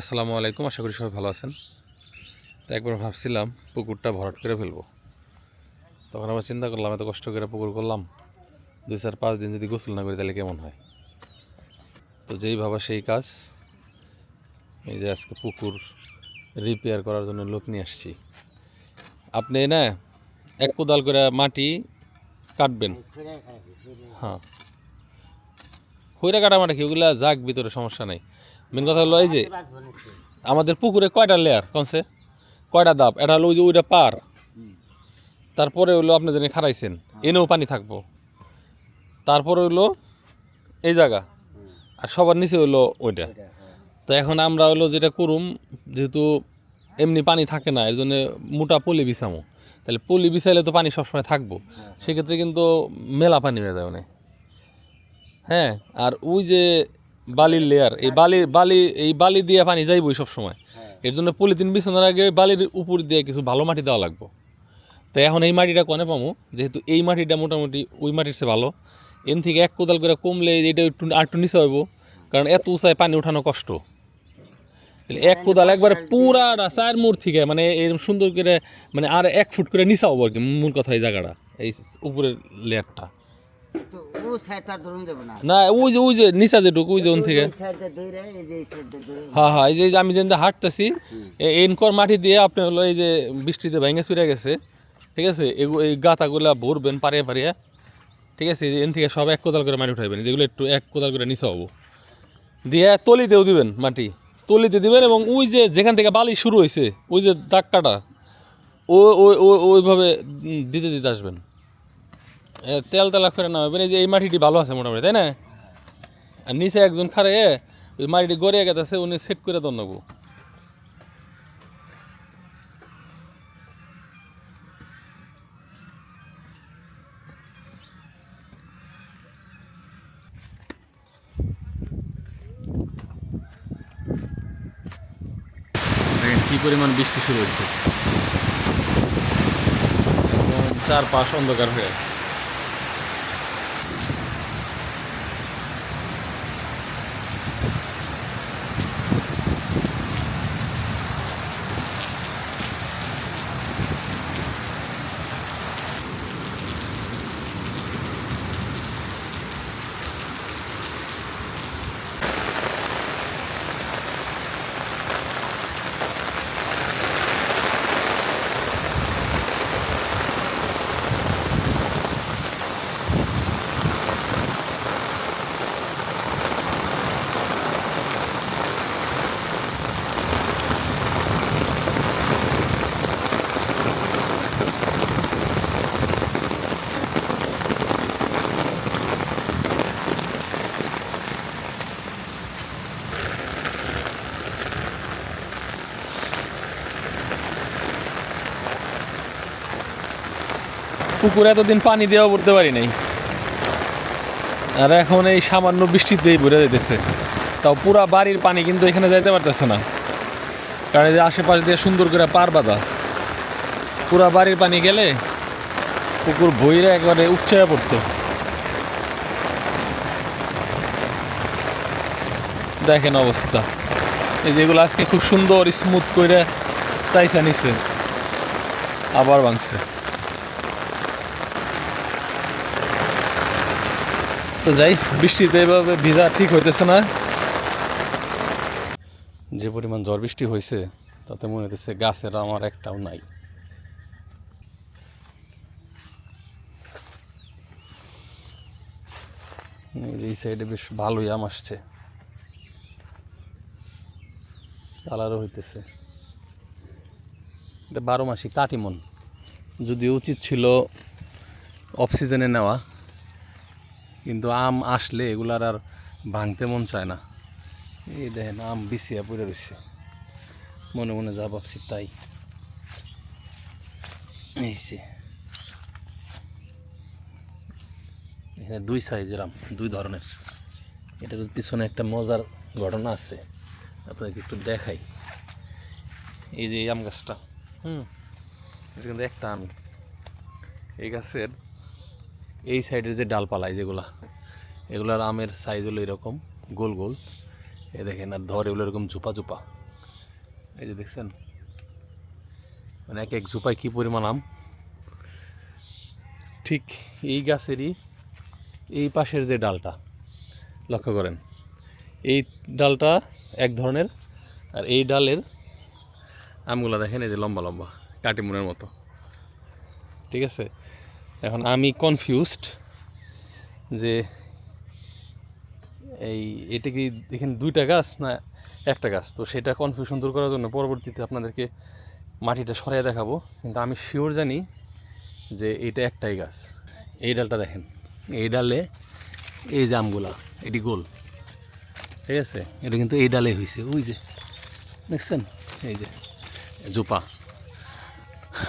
আসসালামু আলাইকুম, আশা করি সবাই ভালো আছেন। তো একবার ভাবছিলাম পুকুরটা ভরাট করে ফেলব। তখন আবার চিন্তা করলাম, এত কষ্ট করে পুকুর করলাম। দুই চার পাঁচ দিন যদি গোসল না করি তাহলে কেমন হয়? তো যেই ভাবা সেই কাজ। এই যে আজকে পুকুর রিপেয়ার করার জন্য লোক নিয়ে আসছি। আপনি না এক কোদাল করে মাটি কাটবেন। হ্যাঁ। হইরা কাটা মাটি কি? ওগুলা যাক, ভিতরে সমস্যা নাই। মেন কথা হলো এই যে আমাদের পুকুরে কয়টা লেয়ার কনসে কয়টা দাব? এটা হলো ওই যে ওইটা পার। তারপরে হলো আপনি যেন খারাইছেন এনেও পানি থাকব। তারপরে হলো এই জায়গা, আর সবার নিচে হলো ওইটা। তো এখন আমরা হলো যেটা করুম, যেহেতু এমনি পানি থাকে না, এর জন্য মোটা পলি বিছামো। তাহলে পলি বিছাইলে তো পানি সবসময় থাকব। সেক্ষেত্রে কিন্তু মেলা পানি হয়ে যাবে না হ্যাঁ আর ওই যে বালির লেয়ার এই বালি বালি এই বালি দিয়ে পানি যাইবই সব সময় এর জন্য পলিথিন বিছানোর আগে বালির উপর দিয়ে কিছু ভালো মাটি দেওয়া লাগবে। তো এখন এই মাটিটা কনে পামো? যেহেতু এই মাটিটা মোটামুটি ওই মাটির চেয়ে ভালো। এন থেকে এক কোদাল করে কমলে এটা একটু একটু নিচে হইব কারণ এত উঁচায় পানি উঠানো কষ্ট। তাহলে এক কোদাল একবারে পুরাটা চার মুড় থেকে মানে এরকম সুন্দর করে মানে আর এক ফুট করে নিচা হব আর কি মূল কথা এই জায়গাটা এই উপরের লেয়ারটা না। ওই যে ওই যে নিচা ওই যে থেকে। সাইডটা এই যে ধরে। হ্যাঁ হ্যাঁ এই যে আমি যেন হাঁটতেছি এনকর মাটি দিয়ে আপনি হলো এই যে বৃষ্টিতে ভেঙে চুরে গেছে ঠিক আছে? এই গাতাগুলা ভরবেন পারিয়ে পারিয়ে ঠিক আছে? এন থেকে সব এক কোদাল করে মাটি উঠাইবেন যেগুলো একটু এক কোদাল করে নিচে হব। দিয়ে তলিতেও দিবেন মাটি। তলিতে দিবেন এবং ওই যে যেখান থেকে বালি শুরু হয়েছে ওই যে দাগ কাটা ও ওই ওই- ওইভাবে দিতে দিতে আসবেন। তেল তেলা করে নামাবেন এই যে এই মাটিটি ভালো আছে মোটামুটি তাই না? আর নিচে একজন খারে ওই মাটিটি গড়িয়ে গেছে উনি সেট করে দন নেব। কি পরিমাণ বৃষ্টি শুরু হচ্ছে একদম চারপাশ অন্ধকার হয়ে আছে। পুকুরে এতদিন পানি দেওয়া পড়তে পারি নাই। আর এখন এই সামান্য বৃষ্টিতেই ভরে যেতেছে তাও পুরা বাড়ির পানি কিন্তু এখানে যাইতে পারতেছে না। কারণ এই যে আশেপাশ দিয়ে সুন্দর করে পার বাঁধা। পুরা বাড়ির পানি গেলে পুকুর ভইরে একবারে উচ্ছে পড়তো। দেখেন অবস্থা। এই যেগুলো আজকে খুব সুন্দর স্মুথ করে চাইসা নিছে আবার ভাঙছে। তো যাই, বৃষ্টিতে এভাবে ভিজা ঠিক হইতেছে না। যে পরিমাণ ঝড় বৃষ্টি হয়েছে তাতে মনে হচ্ছে গাছের আমার একটাও নাই। এই সাইডে বেশ ভালোই আম আসছে। কালারও হইতেছে। এটা বারো মাসি কাটিমন। যদিও উচিত ছিল অফ সিজনে নেওয়া কিন্তু আম আসলে এগুলার আর ভাঙতে মন চায় না। এই দেখেন, আম বিছিয়া পড়ে রয়েছে মনে মনে যা ভাবছি তাই। এখানে দুই সাইজের আম, দুই ধরনের। এটার পিছনে একটা মজার ঘটনা আছে। আপনাকে একটু দেখাই। এই যে এই আম গাছটা, হুম? এটা কিন্তু একটা আম। এই গাছের এই সাইডের যে ডালপালায় যেগুলা, এগুলার আমের সাইজ হলো এরকম, গোল গোল। এ দেখেন, আর ধর এগুলো এরকম চুপা চুপা এই যে দেখছেন? মানে এক এক ঝুপায় কি পরিমাণ আম? ঠিক এই গাছেরই এই পাশের যে ডালটা, লক্ষ্য করেন। এই ডালটা এক ধরনের, আর এই ডালের আমগুলো দেখেন, এই যে লম্বা লম্বা, কাটিমুনের মতো। ঠিক আছে? এখন আমি কনফিউজড যে এই, এটা কি দেখেন দুইটা গাছ না একটা গাছ? তো সেটা কনফিউশন দূর করার জন্য পরবর্তীতে আপনাদেরকে মাটিটা সরাই দেখাবো। কিন্তু আমি শিওর জানি যে এটা একটাই গাছ। এই ডালটা দেখেন, এই ডালে এই যে আমগুলা, এটি গোল। ঠিক আছে? এটা কিন্তু এই ডালে হয়েছে ওই যে, দেখছেন? এই যে, জোপা।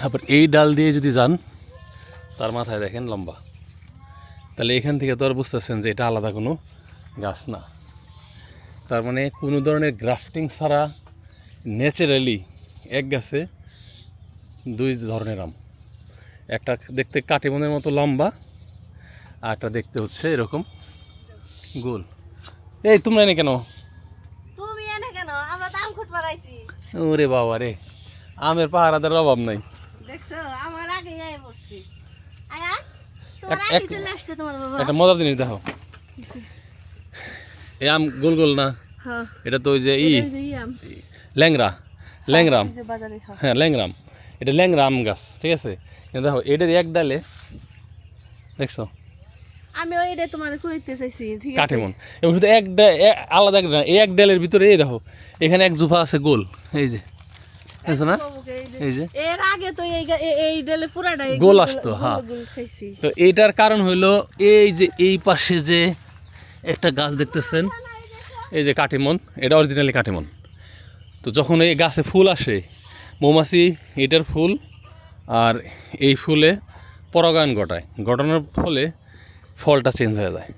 আবার এই ডাল দিয়ে যদি যান তার মাথায় দেখেন লম্বা। তাহলে এখান থেকে তো আর বুঝতেছেন যে এটা আলাদা কোনো গাছ না। তার মানে কোনো ধরনের গ্রাফটিং ছাড়া ন্যাচারালি এক গাছে দুই ধরনের আম। একটা দেখতে কাটিমনের মতো লম্বা আর একটা দেখতে হচ্ছে এরকম গোল। এই তোমরা এনে কেন? ওরে বাবা রে আমের পাহারাদের অভাব নাই দেখছ আমার আগে যাই বসছি আয়া তোমার এক- আগে এক- চলে আসছে তোমার বাবা একটা মজার জিনিস দেখো এই আম গোল গোল না? হ্যাঁ। এটা তো ওই যে ই ল্যাংরা ল্যাংরাম হ্যাঁ। হ্যাঁ ল্যাংরাম এটা ল্যাংরা আম গাছ ঠিক আছে? দেখো এটার এক ডালে দেখছ? আমি ওই তোমার কইতে চাইছি ঠিক আছে? কাঠিমন এবং শুধু এক আলাদা এক ডালের ভিতরে এই দেখো এখানে এক জুফা আছে গোল এই যে। না? এই যে- এর আগে তো এই এই ডেলে পুরাটা গোল আসতো, হ্যাঁ। তো এইটার কারণ হইল এই যে এই পাশে যে একটা গাছ দেখতেছেন এই যে কাটিমন এটা অরিজিনালি কাটিমন। তো যখন এই গাছে ফুল আসে মৌমাছি এটার ফুল আর এই ফুলে পরাগায়ন ঘটায়। ঘটানোর ফলে ফলটা চেঞ্জ হয়ে যায়।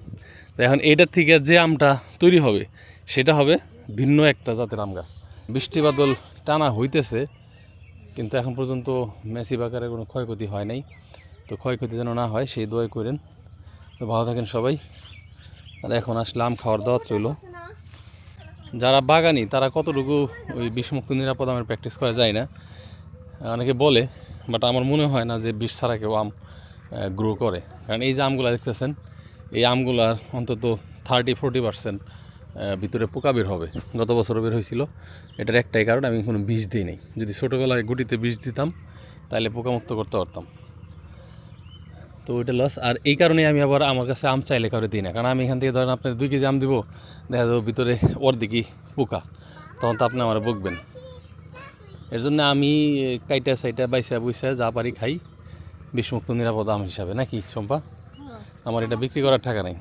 তো এখন এটার থেকে যে আমটা তৈরি হবে সেটা হবে ভিন্ন একটা জাতের আম গাছ। বৃষ্টি বাদল টানা হইতেছে, কিন্তু এখন পর্যন্ত মেসি বাকারের কোনো ক্ষয়ক্ষতি হয় নাই। তো ক্ষয়ক্ষতি যেন না হয়, সেই দোয়াই করেন। তো ভালো থাকেন সবাই। আর এখন আসলাম খাওয়ার দাওয়াত রইল। যারা বাগানি, তারা কতটুকু ওই বিষমুক্ত নিরাপদ আমের প্র্যাকটিস করা যায় না। অনেকে বলে বাট আমার মনে হয় না যে বিষ ছাড়া কেউ আম গ্রো করে। কারণ এই যে আমগুলো দেখতেছেন, এই আমগুলার অন্তত থার্টি ফোরটি পার্সেন্ট ভিতরে পোকা বের হবে। গত বছরও বের হয়েছিল। এটার একটাই কারণ আমি কোনো বিষ দিই নাই। যদি ছোটোবেলায় গুটিতে বিষ দিতাম তাহলে পোকামুক্ত করতে পারতাম। তো ওইটা লস আর এই কারণে আমি আবার আমার কাছে আম চাইলে কারও দিই না। কারণ আমি এখান থেকে ধরেন আপনার দুই কেজি আম দিব দেখা যাব ভিতরে ওর অর্ধেকই পোকা। তখন তো আপনি আমার বকবেন। এর জন্য আমি কাইটা সাইটা বাইসা বুইসা যা পারি খাই। বিষমুক্ত নিরাপদ আম হিসাবে নাকি শম্পা? আমার এটা বিক্রি করার টাকা নাই।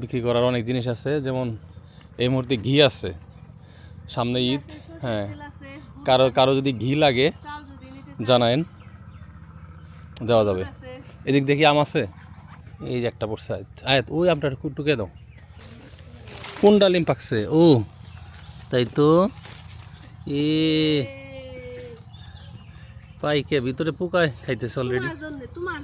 বিক্রি করার অনেক জিনিস আছে যেমন এই মুহূর্তে ঘি আছে সামনে ঈদ হ্যাঁ। কারও কারও যদি ঘি লাগে জানায়েন দেওয়া যাবে। এদিক দেখি আম আছে এই যে একটা পড়ছে আয়াত। ওই আমটা টুকে দাও। কোন ডালিম পাকছে? ও তাই তো। এ পাইকে ভিতরে পোকায় খাইতেছে অলরেডি তোমার